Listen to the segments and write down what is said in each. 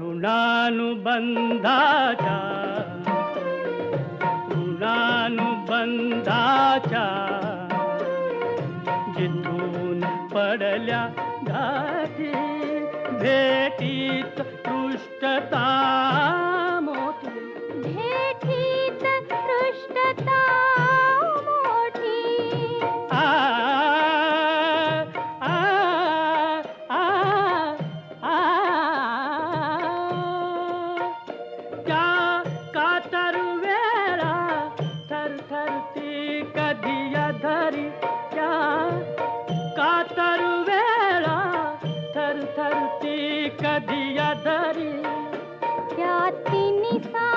ऋणानुबंधाच्या ऋणानुबंधाच्या जिथून पडल्या घाटी भेटीत पृष्ठता मोठी भेटीत पृष्ठता मोठी need fun.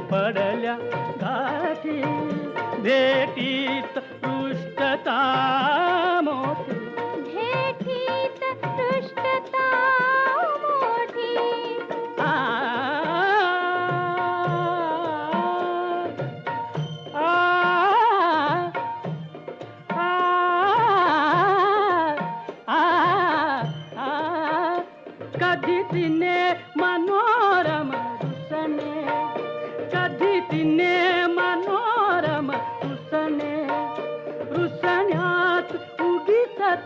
पडल्या काठी भेटीत देटी पुस्तता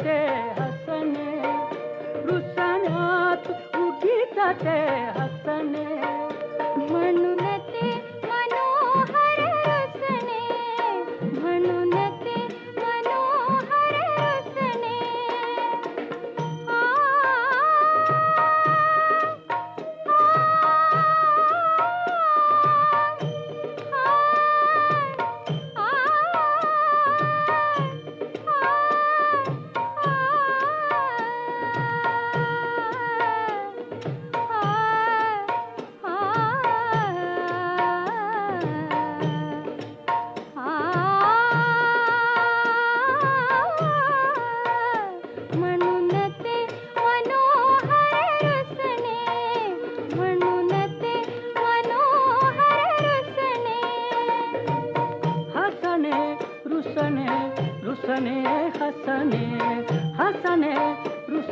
के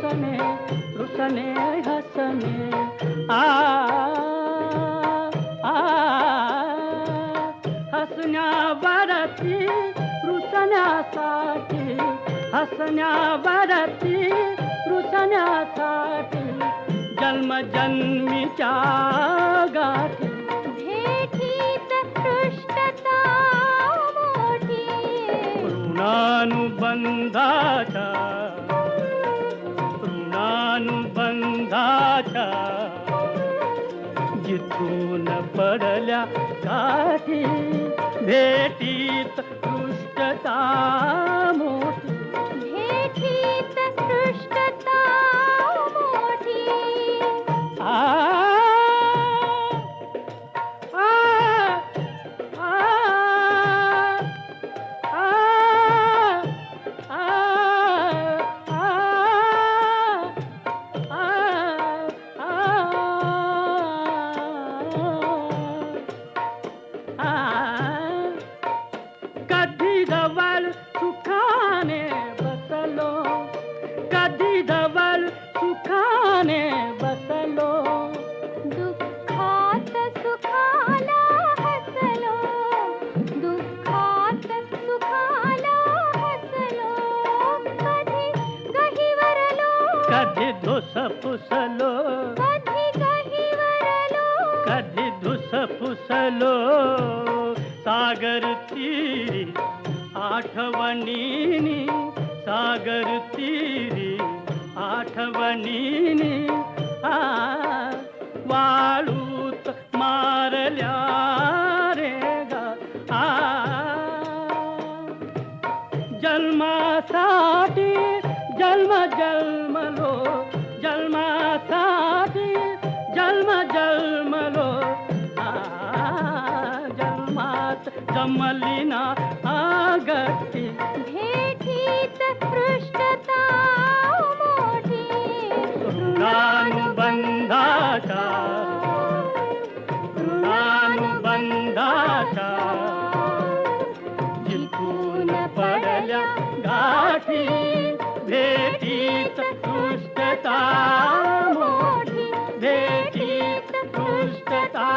हंसने रुसने हंसने। आ हसन्या बरती रुसण्यासाठी हसन्या बरती रुसण्यासाठी जन्म जन्मी चागा फूल पडल्या गाठी भेटी कृष्टता मोठी भेटी कृष्टता फुसलो कधी कही धुस फुसलो सागर तीरी आठवणीनी। सागर तीरी आठवणीनी। आ वाळूत मारल्या रे गा। आ जन्मासाठी जन्म जन्म चमलिना आगति। भेटीत पृष्ठता मोठी ऋणानुबन्धाचा ऋणानुबन्धाचा जितून पडल्या गाठी भेटी पृष्ठता मोठी भेटीत पृष्ठता